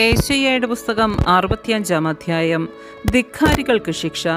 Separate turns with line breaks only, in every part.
ഏശയ്യയുടെ പുസ്തകം അറുപത്തിയഞ്ചാം അധ്യായം. ധിക്കാരികൾക്ക് ശിക്ഷ.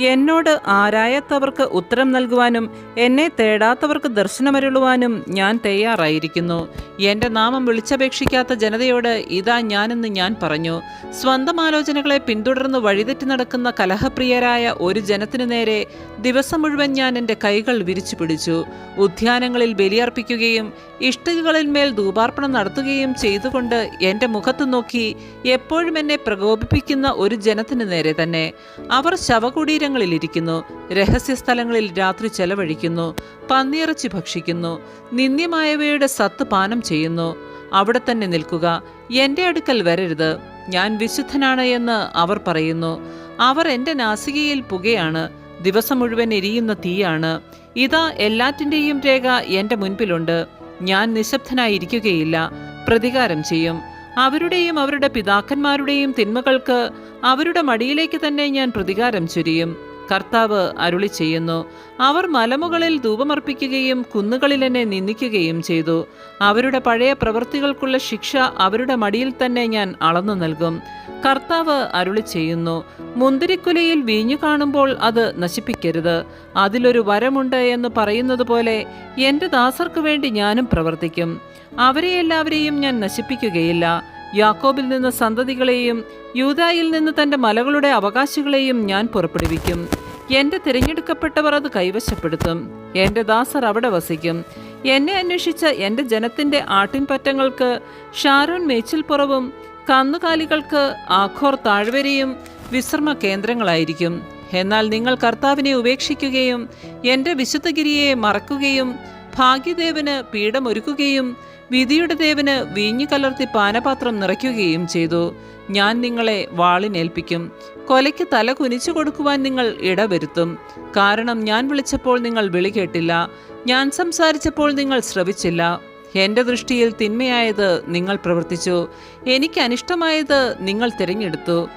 എന്നോട് ആരായത്തവർക്ക് ഉത്തരം നൽകുവാനും എന്നെ തേടാത്തവർക്ക് ദർശനമരുളുവാനും ഞാൻ തയ്യാറായിരിക്കുന്നു. എന്റെ നാമം വിളിച്ചപേക്ഷിക്കാത്ത ജനതയോട് ഇതാ ഞാനെന്ന് ഞാൻ പറഞ്ഞു. സ്വന്തം ആലോചനകളെ പിന്തുടർന്ന് വഴിതെറ്റി നടക്കുന്ന കലഹപ്രിയരായ ഒരു ജനത്തിനു നേരെ ദിവസം മുഴുവൻ ഞാൻ എന്റെ കൈകൾ വിരിച്ചു പിടിച്ചു. ഉദ്യാനങ്ങളിൽ ബലിയർപ്പിക്കുകയും ഇഷ്ടികകളിൽ മേൽ ധൂപാർപ്പണം നടത്തുകയും ചെയ്തുകൊണ്ട് എന്റെ മുഖത്ത് നോക്കി എപ്പോഴും എന്നെ പ്രകോപിപ്പിക്കുന്ന ഒരു ജനത്തിനു നേരെ തന്നെ. അവർ ശവകുടീരങ്ങളിലിരിക്കുന്നു രഹസ്യ സ്ഥലങ്ങളിൽ രാത്രി ചെലവഴിക്കുന്നു പന്നിയിറച്ചി ഭക്ഷിക്കുന്നു നിന്ദ്യമായവയുടെ സത്ത് പാനം ചെയ്യുന്നു. അവിടെ തന്നെ നിൽക്കുക എന്റെ അടുക്കൽ വരരുത് ഞാൻ വിശുദ്ധനാണ് എന്ന് അവർ പറയുന്നു. അവർ എന്റെ നാസികയിൽ പുകയാണ് ദിവസം മുഴുവൻ എരിയുന്ന തീയാണ്. ഇതാ എല്ലാറ്റിന്റെയും രേഖ എന്റെ മുൻപിലുണ്ട്. ഞാൻ നിശബ്ദനായിരിക്കുകയില്ല പ്രതികാരം ചെയ്യും. അവരുടെയും അവരുടെ പിതാക്കന്മാരുടെയും തിന്മകൾക്ക് അവരുടെ മടിയിലേക്ക് തന്നെ ഞാൻ പ്രതികാരം ചൊരിയും. കർത്താവ് അരുളി ചെയ്യുന്നു അവർ മലമുകളിൽ ധൂപമർപ്പിക്കുകയും കുന്നുകളിൽ എന്നെ നിന്ദിക്കുകയും ചെയ്തു. അവരുടെ പഴയ പ്രവൃത്തികൾക്കുള്ള ശിക്ഷ അവരുടെ മടിയിൽ തന്നെ ഞാൻ അളന്നു നൽകും. കർത്താവ് അരുളി ചെയ്യുന്നു മുന്തിരിക്കുലയിൽ വീഞ്ഞു കാണുമ്പോൾ അത് നശിപ്പിക്കരുത്. അതിലൊരു വരമുണ്ട് എന്ന് പറയുന്നത് പോലെ എന്റെ ദാസർക്ക് വേണ്ടി ഞാനും പ്രവർത്തിക്കും. അവരെ എല്ലാവരെയും ഞാൻ നശിപ്പിക്കുകയില്ല. യാക്കോബിൽ നിന്ന് സന്തതികളെയും യൂതായിൽ നിന്ന് തന്റെ മലകളുടെ അവകാശികളെയും ഞാൻ പുറപ്പെടുവിക്കും. എന്റെ തിരഞ്ഞെടുക്കപ്പെട്ടവർ അത് കൈവശപ്പെടുത്തും. എന്റെ ദാസർ അവിടെ വസിക്കും. എന്നെ അന്വേഷിച്ച എന്റെ ജനത്തിന്റെ ആട്ടിൻപറ്റങ്ങൾക്ക് ഷാരോൺ മേച്ചിൽപ്പുറവും കന്നുകാലികൾക്ക് ആഖോർ താഴ്വരയും വിശ്രമ കേന്ദ്രങ്ങളായിരിക്കും. എന്നാൽ നിങ്ങൾ കർത്താവിനെ ഉപേക്ഷിക്കുകയും എന്റെ വിശുദ്ധഗിരിയെ മറക്കുകയും ഭാഗ്യദേവന് പീഠമൊരുക്കുകയും വിധിയുടെ ദേവന് വീഞ്ഞു കലർത്തി പാനപാത്രം നിറയ്ക്കുകയും ചെയ്തു. ഞാൻ നിങ്ങളെ വാളിനേൽപ്പിക്കും. കൊലയ്ക്ക് തല കുനിച്ചു കൊടുക്കുവാൻ നിങ്ങൾ ഇടവരുത്തും. കാരണം ഞാൻ വിളിച്ചപ്പോൾ നിങ്ങൾ വിളി കേട്ടില്ല. ഞാൻ സംസാരിച്ചപ്പോൾ നിങ്ങൾ ശ്രവിച്ചില്ല. എന്റെ ദൃഷ്ടിയിൽ തിന്മയായത് നിങ്ങൾ പ്രവർത്തിച്ചു. എനിക്ക് അനിഷ്ടമായത് നിങ്ങൾ തിരഞ്ഞെടുത്തു.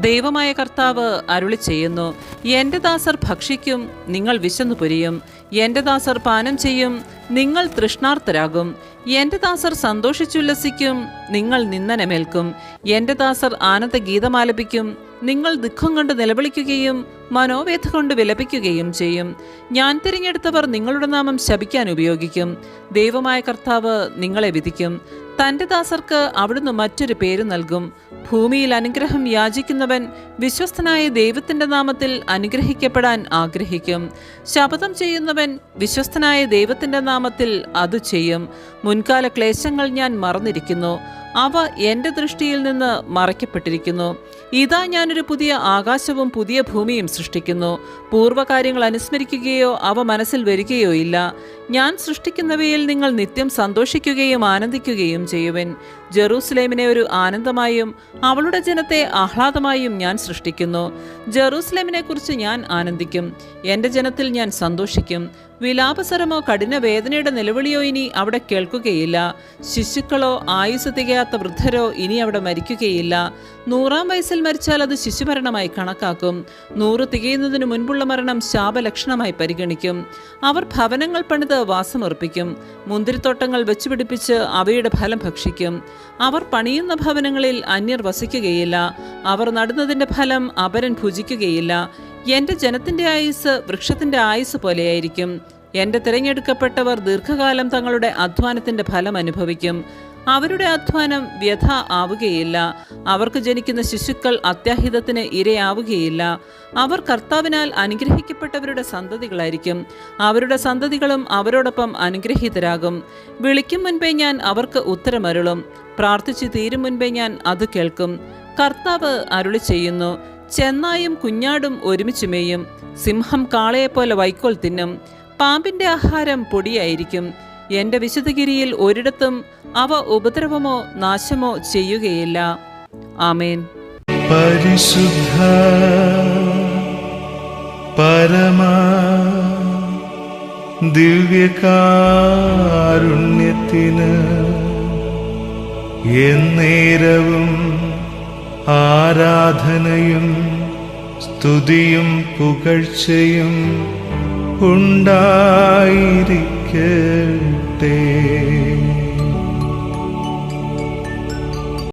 ദൈവമായ കർത്താവ് അരുളി ചെയ്യുന്നു എന്റെ ദാസർ ഭക്ഷിക്കും നിങ്ങൾ വിശന്നു പൊരിയും. എന്റെ ദാസർ പാനം ചെയ്യും നിങ്ങൾ തൃഷ്ണാർത്ഥരാകും. എന്റെ ദാസർ സന്തോഷിച്ചുല്ലസിക്കും നിങ്ങൾ നിന്ദനമേൽക്കും. എന്റെ ദാസർ ആനന്ദ ഗീതമാലപിക്കും നിങ്ങൾ ദുഃഖം കൊണ്ട് നിലവിളിക്കുകയും മനോവേദ കൊണ്ട് വിലപിക്കുകയും ചെയ്യും. ഞാൻ തിരഞ്ഞെടുത്തവർ നിങ്ങളുടെ നാമം ശപിക്കാൻ ഉപയോഗിക്കും. ദൈവമായ കർത്താവ് നിങ്ങളെ വിധിക്കും. തന്റെ ദാസർക്ക് അവിടുന്ന് മറ്റൊരു പേര് നൽകും. ഭൂമിയിൽ അനുഗ്രഹം യാചിക്കുന്നവൻ വിശ്വസ്തനായ ദൈവത്തിന്റെ നാമത്തിൽ അനുഗ്രഹിക്കപ്പെടാൻ ആഗ്രഹിക്കും. ശപഥം ചെയ്യുന്നവൻ വിശ്വസ്തനായ ദൈവത്തിന്റെ നാമത്തിൽ അത് ചെയ്യും. മുൻകാല ക്ലേശങ്ങൾ ഞാൻ മറന്നിരിക്കുന്നു. അവ എന്റെ ദൃഷ്ടിയിൽ നിന്ന് മറയ്ക്കപ്പെട്ടിരിക്കുന്നു. ഇതാ ഞാനൊരു പുതിയ ആകാശവും പുതിയ ഭൂമിയും സൃഷ്ടിക്കുന്നു. പൂർവകാര്യങ്ങൾ അനുസ്മരിക്കുകയോ അവ മനസ്സിൽ വരികയോ ഇല്ല. ഞാൻ സൃഷ്ടിക്കുന്നവയിൽ നിങ്ങൾ നിത്യം സന്തോഷിക്കുകയും ആനന്ദിക്കുകയും ചെയ്യുവൻ. ജെറൂസലേമിനെ ഒരു ആനന്ദമായും അവളുടെ ജനത്തെ ആഹ്ലാദമായും ഞാൻ സൃഷ്ടിക്കുന്നു. ജെറൂസലേമിനെ കുറിച്ച് ഞാൻ ആനന്ദിക്കും. എന്റെ ജനത്തിൽ ഞാൻ സന്തോഷിക്കും. വിലാപസരമോ കഠിന വേദനയുടെ നിലവിളിയോ ഇനി അവിടെ കേൾക്കുകയില്ല. ശിശുക്കളോ ആയുസ് തികയാത്ത വൃദ്ധരോ ഇനി അവിടെ മരിക്കുകയില്ല. നൂറാം വയസ്സിൽ മരിച്ചാൽ അത് ശിശുമരണമായി കണക്കാക്കും. നൂറ് തികയുന്നതിന് മുൻപുള്ള മരണം ശാപലക്ഷണമായി പരിഗണിക്കും. അവർ ഭവനങ്ങൾ പണിത് വാസമർപ്പിക്കും. മുന്തിരിത്തോട്ടങ്ങൾ വെച്ചുപിടിപ്പിച്ച് അവയുടെ ഫലം ഭക്ഷിക്കും. അവർ പണിയുന്ന ഭവനങ്ങളിൽ അന്യർ വസിക്കുകയില്ല. അവർ നടുന്നതിന്റെ ഫലം അപരൻ ഭുജിക്കുകയില്ല. എന്റെ ജനത്തിന്റെ ആയുസ് വൃക്ഷത്തിന്റെ ആയുസ് പോലെയായിരിക്കും. എന്റെ തിരഞ്ഞെടുക്കപ്പെട്ടവർ ദീർഘകാലം തങ്ങളുടെ അധ്വാനത്തിന്റെ ഫലം അനുഭവിക്കും. അവരുടെ അധ്വാനം വ്യഥ ആവുകയില്ല. അവർക്ക് ജനിക്കുന്ന ശിശുക്കൾ അത്യാഹിതത്തിന് ഇരയാവുകയില്ല. അവർ കർത്താവിനാൽ അനുഗ്രഹിക്കപ്പെട്ടവരുടെ സന്തതികളായിരിക്കും. അവരുടെ സന്തതികളും അവരോടൊപ്പം അനുഗ്രഹീതരാകും. വിളിക്കും മുൻപേ ഞാൻ അവർക്ക് ഉത്തരമരുളും. പ്രാർത്ഥിച്ചു തീരും മുൻപേ ഞാൻ അത് കേൾക്കും. കർത്താവ് അരുളി ചെയ്യുന്നു ചെന്നായും കുഞ്ഞാടും ഒരുമിച്ച് മേയും. സിംഹം കാളയെപ്പോലെ വൈക്കോൽ തിന്നും. പാമ്പിന്റെ ആഹാരം പൊടിയായിരിക്കും. എന്റെ വിശുദ്ധഗിരിയിൽ ഒരിടത്തും അവ ഉപദ്രവമോ നാശമോ ചെയ്യുകയില്ല. ആമേൻ.
പരിശുദ്ധ പരമ ദിവ്യകാരുണ്യത്തിന് എന്നേരവും ആരാധനയും സ്തുതിയും പുകഴ്ചയും gente.